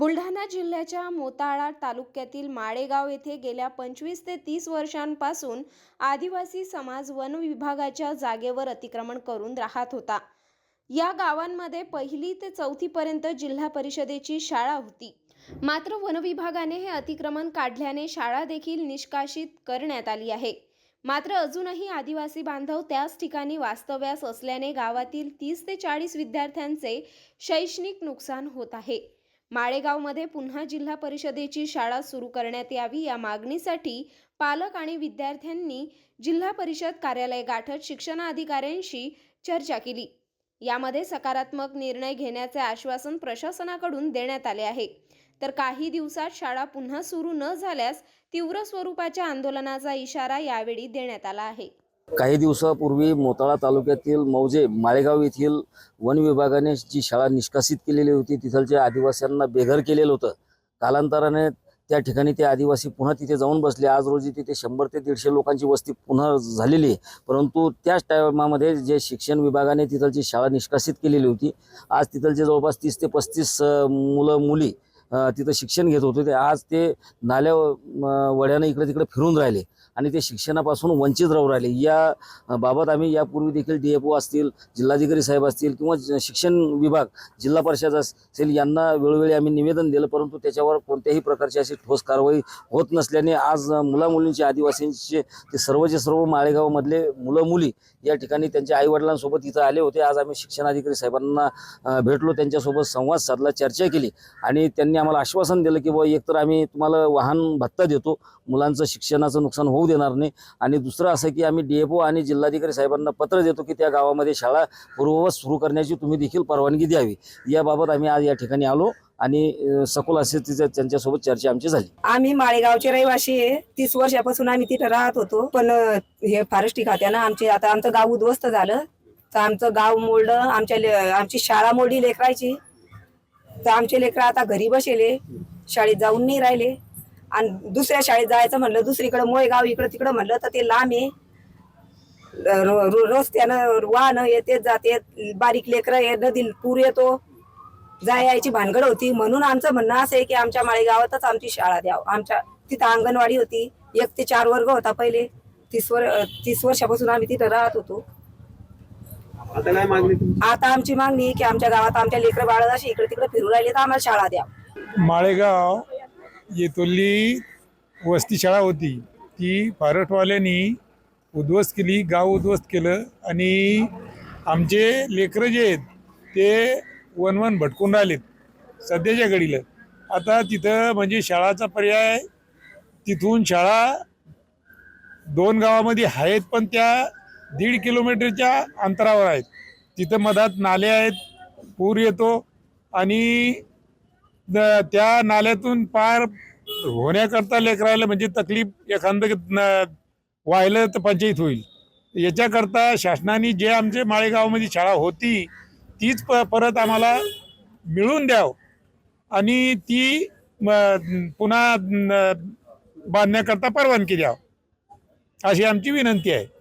बुलढाणा जिल्ह्याच्या मोताळा तालुक्यातील माळेगाव येथे गेल्या पंचवीस ते तीस वर्षांपासून आदिवासी समाज वन विभागाच्या जागेवर अतिक्रमण करून राहत होता. या गावांमध्ये पहिली ते चौथीपर्यंत जिल्हा परिषदेची शाळा होती. मात्र वनविभागाने हे अतिक्रमण काढल्याने शाळा देखील निष्कासित करण्यात आली आहे. मात्र अजूनही आदिवासी बांधव त्याच ठिकाणी वास्तव्यास असल्याने गावातील तीस ते चाळीस विद्यार्थ्यांचे शैक्षणिक नुकसान होत आहे. माळेगावमध्ये पुन्हा जिल्हा परिषदेची शाळा सुरू करण्यात यावी या मागणीसाठी पालक आणि विद्यार्थ्यांनी जिल्हा परिषद कार्यालय गाठत शिक्षणाधिकाऱ्यांशी चर्चा केली. यामध्ये सकारात्मक निर्णय घेण्याचे आश्वासन प्रशासनाकडून देण्यात आले आहे. तर काही दिवसात शाळा पुन्हा सुरू न झाल्यास तीव्र स्वरूपाच्या आंदोलनाचा इशारा यावेळी देण्यात आला आहे. काही दिवसापूर्वी मोताळा तालुक्यातील मौजे माळेगाव येथील वन विभागाने जी शाळा निष्कासित केलेली होती तिथलच्या आदिवासींना बेघर केलेलं होतं कालांतराने त्या ठिकाणी ते आदिवासी पुन्हा तिथे जाऊन बसले. आज रोजी तिथे शंभर ते दीडशे लोकांची वस्ती पुन्हा झालेली आहे. परंतु त्याच टायमामध्ये जे शिक्षण विभागाने तिथलची शाळा निष्कासित केलेली होती आज तिथलचे जवळपास तीस ते पस्तीस मुलं मुली तिथं शिक्षण घेत होते. ते आज ते नाल्या वड्यानं इकडे तिकडे फिरून राहिले. आणि ते शिक्षणापासून वंचित राहू राहिले. या बाबत आम्ही यापूर्वी देखील डी एफ ओ असतील जिल्हाधिकारी साहेब असतील किंवा शिक्षण विभाग जिल्हा परिषद असेल यांना वेळोवेळी आम्ही निवेदन दिलं. परंतु त्याच्यावर कोणत्याही प्रकारची अशी ठोस कारवाई होत नसल्याने आज मुलामुलींचे आदिवासींचे ते सर्वचे सर्व माळेगावमधले मुलं मुली या ठिकाणी त्यांच्या आईवडिलांसोबत इथं आले होते. आज आम्ही शिक्षणाधिकारी साहेबांना भेटलो. त्यांच्यासोबत संवाद साधला चर्चा केली. आणि त्यांनी आम्हाला आश्वासन दिलं की बुवा एकतर आम्ही तुम्हाला वाहन भत्ता देतो मुलांचं शिक्षणाचं नुकसान होऊ देणार नाही. आणि दुसरं असं की आम्ही डी एफ ओ आणि जिल्हाधिकारी साहेबांना पत्र देतो की त्या गावामध्ये शाळा पूर्ववत सुरू करण्याची तुम्ही देखील परवानगी द्यावी. याबाबत आम्ही आज या ठिकाणी आलो आणि सखोल असे तिथे त्यांच्यासोबत चर्चा आमची झाली. आम्ही माळेगावचे रहिवासी आहे. तीस वर्षापासून आम्ही तिथे राहत होतो. पण हे फॉरेस्टी खात्यानं आमचे आता आमचं गाव उद्ध्वस्त झालं. तर आमचं गाव मोडलं आमच्या ले- आमची शाळा मोडली लेकरायची. तर आमचे लेकरं आता घरी बसेले शाळेत जाऊन नाही राहिले. आणि दुसऱ्या शाळेत जायचं म्हणलं दुसरीकडं मोयगाव इकडं तिकडं म्हणलं तर ते लांब आहे. रो- रस्त्यानं वाहनं येतेच जाते. बारीक लेकरं ये नदी पूर येतो. जाय यायची भानगड होती. म्हणून आमचं म्हणणं असं आहे की आमच्या माळेगावातच आमची शाळा द्यावं. आमच्या तिथं अंगणवाडी होती. एक ते चार वर्ग होता पहिले. तीस वर तीस वर्षापासून आम्ही तिथं राहत होतो. आता काय मागणी तुमची? आता आमची मागणी आहे की आमच्या गावात आमच्या लेकरं बाळ अशी इकडे तिकडे फिरू राहिले तर आम्हाला शाळा द्या. माळेगाव येथोली वस्ती शाळा होती. ती फॉरेस्टवाल्यांनी उद्ध्वस्त केली गाव उद्ध्वस्त केलं आणि आमचे लेकरं जे आहेत ते वन वन भटकून राहिलेत सध्याच्या घडीला. आता तिथं म्हणजे शाळाचा पर्याय तिथून शाळा दोन गावामध्ये आहेत पण त्या दीड किलोमीटरच्या अंतरावर आहेत. तिथं मधात नाले आहेत पूर येतो आणि त्या नाल्यातून पार होण्याकरता लेकरायला म्हणजे तकलीफ एखादं न- व्हायला तर पंचायत होईल. याच्याकरता शासनाने जे आमचे माळेगावमध्ये शाळा होती तीच प परत आम्हाला मिळून द्याव. आणि ती पुन्हा बांधण्याकरता परवानगी द्याव. अशी आमची विनंती आहे.